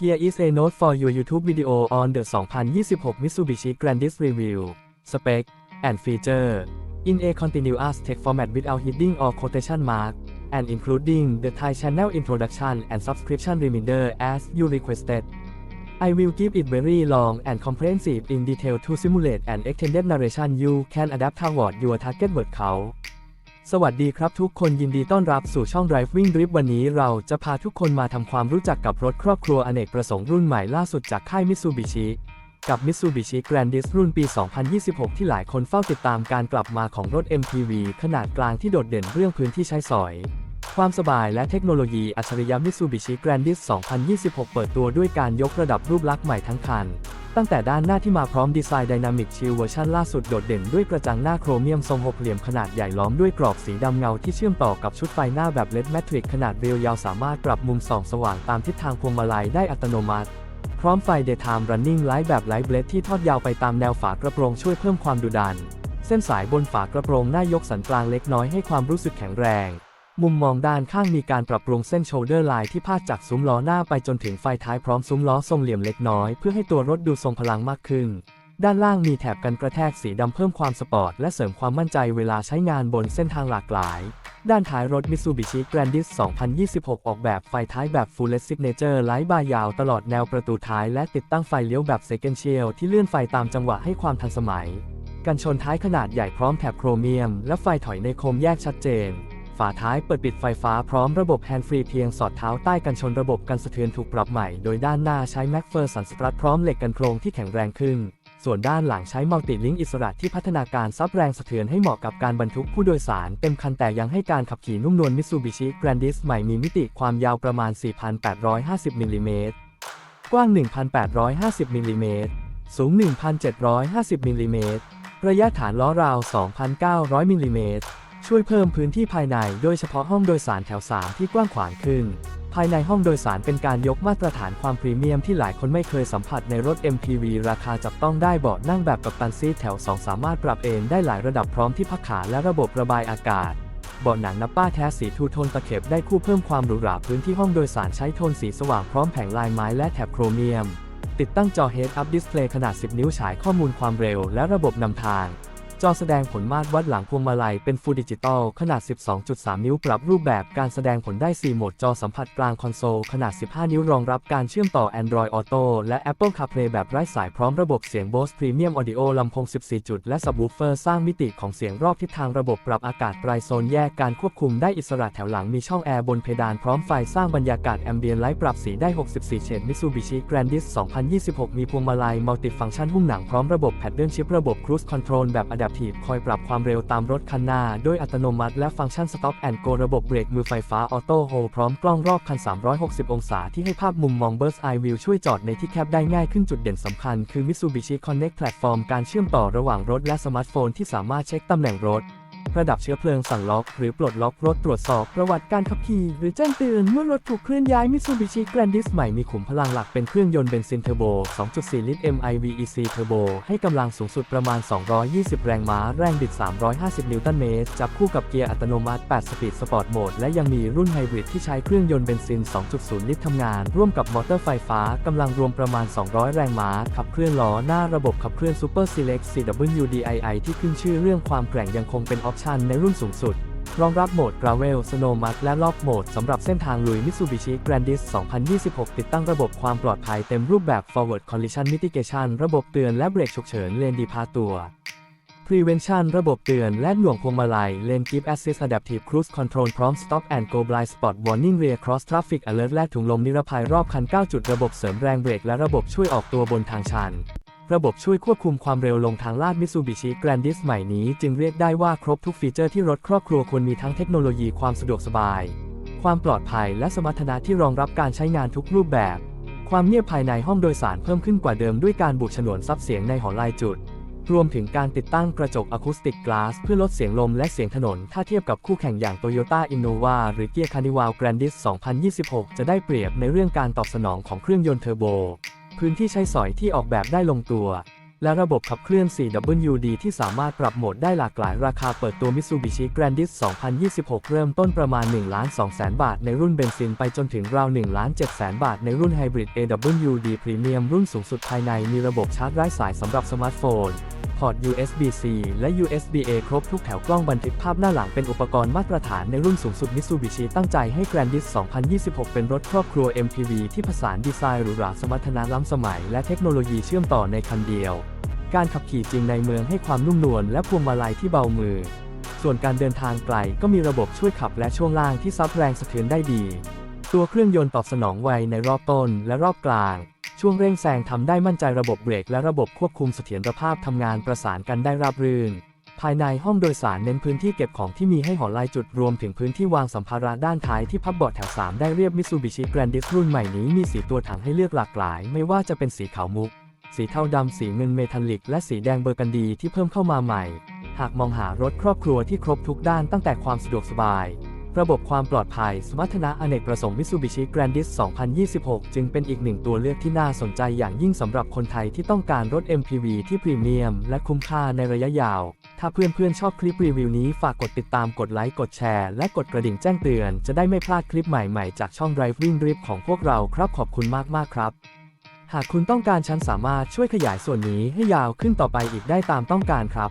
Here is a note for your YouTube video on the 2026 Mitsubishi Grandis Review Spec and Feature in a continuous text format without heading or quotation mark and including the Thai channel introduction and subscription reminder as you requested. I will give it very long and comprehensive in detail to simulate an extended narration you can adapt toward your target word count. สวัสดีครับทุกคนยินดีต้อนรับสู่ช่อง Driving Drip วันนี้เราจะพาทุกคนมาทำความรู้จักกับรถครอบครัวอเนกประสงค์รุ่นใหม่ล่าสุดจากค่าย Mitsubishi กับ Mitsubishi Grandis รุ่นปี 2026 ที่หลายคนเฝ้าติดตามการกลับมาของรถ MPV ขนาดกลางที่โดดเด่นเรื่องพื้นที่ใช้สอย ความสบายและเทคโนโลยีอัจฉริยะ Mitsubishi Grandis 2026 เปิดตัวด้วยการยกระดับรูปลักษณ์ใหม่ทั้งคัน ตั้งแต่ด้านหน้าที่มาพร้อมดีไซน์ Dynamic Shield เวอร์ชันล่าสุดโดดเด่นด้วยกระจังหน้าโครเมียมทรงหกเหลี่ยมขนาดใหญ่ล้อมด้วยกรอบสีดำเงาที่เชื่อมต่อกับชุดไฟหน้าแบบ LED Matrix ขนาดเรียวยาวสามารถปรับมุมส่องสว่างตามทิศทางพวงมาลัยได้อัตโนมัติ พร้อมไฟ Daytime Running Light แบบ Light Blade ที่ทอดยาวไปตามแนวฝากระโปรงช่วยเพิ่มความดุดัน เส้นสายบนฝากระโปรงหน้ายกสันกลางเล็กน้อยให้ความรู้สึกแข็งแรง มุมมองด้านข้างมีการปรับปรุงเส้นโชเดอร์ไลน์ที่พาดจากซุ้มล้อหน้าไปจนถึงไฟท้ายพร้อมซุ้มล้อทรงเหลี่ยมเล็กน้อย เพื่อให้ตัวรถดูทรงพลังมากขึ้น ด้านล่างมีแถบกันกระแทกสีดำเพิ่มความสปอร์ตและเสริมความมั่นใจเวลาใช้งานบนเส้นทางหลากหลาย ด้านท้ายรถ Mitsubishi Grandis 2026 ออกแบบไฟท้ายแบบ Full LED Signature ไลท์บาร์ยาวตลอดแนวประตูท้ายและติดตั้งไฟเลี้ยวแบบ Sequential ที่เลื่อนไฟตามจังหวะให้ความทันสมัย กันชนท้ายขนาดใหญ่พร้อมแถบโครเมียม และไฟถอยในโคมแยกชัดเจน ฝาท้ายเปิดปิดไฟฟ้าพร้อมระบบแฮนด์ฟรีเพียงสอดเท้าใต้กันชนระบบกันสะเทือนถูกปรับใหม่ โดยด้านหน้าใช้แม็กเฟอร์สันสตรัทพร้อมเหล็กกันโครงที่แข็งแรงขึ้น ส่วนด้านหลังใช้มัลติลิงก์อิสระที่พัฒนาการซับแรงสะเทือนให้เหมาะกับการบรรทุกผู้โดยสาร เต็มคันแต่ยังให้การขับขี่นุ่มนวล Mitsubishi Grandis ใหม่มีมิติความยาวประมาณ 4,850มิลลิเมตรกว้าง 1,850มิลลิเมตรสูง 1,750มิลลิเมตรระยะฐานล้อราว 2,900มิลลิเมตร ช่วยเพิ่มพื้นที่ภายในโดยเฉพาะห้องโดยสารแถว3ที่กว้างขวางขึ้น ภายในห้องโดยสารเป็นการยกมาตรฐานความพรีเมียมที่หลายคนไม่เคยสัมผัสในรถ MPV ราคาจับต้องได้เบาะนั่งแบบกับตันซีแถว 2 สามารถปรับเอนได้หลายระดับพร้อมที่พักขาและระบบระบายอากาศเบาะหนังนับป้าแท้สีทูโทนตะเข็บได้คู่เพิ่มความหรูหราพื้นที่ห้องโดยสารใช้โทนสีสว่างพร้อมแผงลายไม้และแถบโครเมียม ติดตั้งจอ Head Up Display ขนาด 10 นิ้วฉายข้อมูลความเร็วและระบบนำทาง จอแสดงผลมาตรวัดหลังพวงมาลัยเป็น Full Digital ขนาด 12.3 นิ้วปรับรูปแบบการแสดงผลได้ 4 โหมดจอสัมผัสกลางคอนโซลขนาด 15 นิ้วรองรับการเชื่อมต่อ Android Auto และ Apple CarPlay แบบไร้สายพร้อมระบบเสียง Bose Premium Audio ลำโพง 14 จุด และ Subwoofer สร้างมิติของเสียงรอบทิศทางระบบปรับอากาศไตรโซนแยกการควบคุมได้อิสระแถวหลังมีช่องแอร์บนเพดานพร้อมไฟสร้างบรรยากาศแอมเบียนไลท์ปรับสีได้ 64 เฉด Mitsubishi Grandis 2026 มีพวงมาลัยมัลติฟังก์ชันหุ้มหนังพร้อมระบบแพดเดิลชิพระบบ Cruise Control แบบ Adaptive คอยปรับความเร็วตามรถคันหน้าโดยอัตโนมัติและฟังก์ชัน Stop and Go ระบบเบรกมือไฟฟ้าออโต้โฮพร้อมกล้องรอบคัน 360 องศา ที่ให้ภาพมุมมอง Bird's Eye View ช่วยจอดในที่แคบได้ง่ายขึ้นจุดเด่นสำคัญ คือ Mitsubishi Connect Platform การเชื่อมต่อระหว่างรถและสมาร์ทโฟนที่สามารถเช็คตำแหน่งรถ ระดับเชื้อเพลิงสั่งล็อก หรือปลดล็อกรถตรวจสอบประวัติการขับขี่ หรือแจ้งเตือนเมื่อรถถูกเคลื่อนย้าย Mitsubishi Grandis ใหม่มีขุมพลังหลักเป็นเครื่องยนต์เบนซินเทอร์โบ 2.4 ลิตร MIVEC Turbo ให้กำลังสูงสุดประมาณ 220 แรงม้า แรงบิด 350 นิวตันเมตร จับคู่กับเกียร์อัตโนมัติ 8 สปีดสปอร์ตโหมด และยังมีรุ่นไฮบริดที่ใช้เครื่องยนต์เบนซิน 2.0 ลิตรทำงาน ร่วมกับมอเตอร์ไฟฟ้ากำลังรวมประมาณ 200 แรงม้า ขับเคลื่อนล้อหน้าระบบขับเคลื่อน Super Select CWDII ที่ขึ้นชื่อเรื่องความแกร่งยังคงเป็นออปชันในรุ่นสูงสุด รองรับโหมด Gravel Snow Mud และล็อกโหมดสำหรับเส้นทางลุย Mitsubishi Grandis 2026 ติดตั้งระบบความปลอดภัยเต็มรูปแบบ Forward Collision Mitigation ระบบเตือนและเบรกฉุกเฉินเลนดีพาตัว Prevention ระบบเตือนและหน่วงพวงมาลัย Lane Keep Assist Adaptive Cruise Control พร้อม Stop and Go Blind Spot Warning Rear Cross Traffic Alert และถุงลมนิรภัยรอบคัน 9 จุดระบบเสริมแรงเบรกและระบบช่วยออกตัวบนทางชัน ระบบช่วยควบคุมความเร็วลงทางลาด Mitsubishi Grandis ใหม่นี้จึงเรียกได้ว่าครบทุกฟีเจอร์ที่รถครอบครัวควรมีทั้งเทคโนโลยีความสะดวกสบาย ความปลอดภัยและสมรรถนะที่รองรับการใช้งานทุกรูปแบบ ความเงียบภายในห้องโดยสารเพิ่มขึ้นกว่าเดิมด้วยการบุฉนวนซับเสียงในหอลายจุด รวมถึงการติดตั้งกระจกอะคูสติกกลาสเพื่อลดเสียงลมและเสียงถนน ถ้าเทียบกับคู่แข่งอย่าง Toyota Innova หรือ Kia Carnival Grandis 2026 จะได้เปรียบในเรื่องการตอบสนองของเครื่องยนต์เทอร์โบ พื้นที่ใช้สอยที่ออกแบบได้ลงตัว และระบบขับเคลื่อน 4WD ที่สามารถปรับโหมดได้หลากหลายราคาเปิดตัว Mitsubishi Grandis 2026 เริ่มต้นประมาณ 1 2 0 0 0 0 บาทในรุ่นเบนซินไปจนถึงราว 1 7 0 0 0 0 บาทในรุ่นไฮบริด AWD Premium รุ่นสูงสุดภายในมีระบบชาร์จไร้สายสำหรับสมาร์ทโฟน พอร์ต USB-C และ USB-A ครบทุกแถวกล้องบันทึกภาพหน้าหลังเป็นอุปกรณ์มาตรฐานในรุ่นสูงสุด Mitsubishi ตั้งใจให้ Grandis 2026 เป็นรถครอบครัว MPV ที่ผสานดีไซน์หรูหราสมรรถนะล้ำสมัย และเทคโนโลยีเชื่อมต่อในคันเดียว การขับขี่จริงในเมืองให้ความนุ่มนวลและพวงมาลัยที่เบามือ ส่วนการเดินทางไกลก็มีระบบช่วยขับและช่วงล่างที่ซับแรงสะเทือนได้ดี ตัวเครื่องยนต์ตอบสนองไวในรอบต้นและรอบกลาง ช่วงเร่งแซงทำได้มั่นใจระบบเบรกและระบบควบคุมเสถียรภาพทำงานประสานกันได้ราบรื่น ภายในห้องโดยสารเน้นพื้นที่เก็บของที่มีให้หอลายจุดรวมถึงพื้นที่วางสัมภาระด้านท้ายที่พับเบาะแถว 3 ได้เรียบ Mitsubishi Grandis รุ่นใหม่นี้มีสีตัวถังให้เลือกหลากหลาย ไม่ว่าจะเป็นสีขาวมุก สีเทาดำสีเงินเมทัลลิก และสีแดงเบอร์กันดีที่เพิ่มเข้ามาใหม่ หากมองหารถครอบครัวที่ครบทุกด้านตั้งแต่ความสะดวกสบาย ระบบความปลอดภัย สมรรถนะอเนกประสงค์ Mitsubishi Grandis 2026 จึงเป็นอีกหนึ่งตัวเลือกที่น่าสนใจอย่างยิ่งสำหรับคนไทยที่ต้องการรถ MPV ที่พรีเมียม และคุ้มค่าในระยะยาว ถ้าเพื่อนๆ ชอบคลิปรีวิวนี้ฝากกดติดตามกดไลค์ กดแชร์ และกดกระดิ่งแจ้งเตือน จะได้ไม่พลาดคลิปใหม่ๆ จากช่อง Driving Drip ของพวกเราครับขอบคุณมากๆครับ หากคุณต้องการฉันสามารถช่วยขยายส่วนนี้ให้ยาวขึ้นต่อไปอีกได้ตามต้องการครับ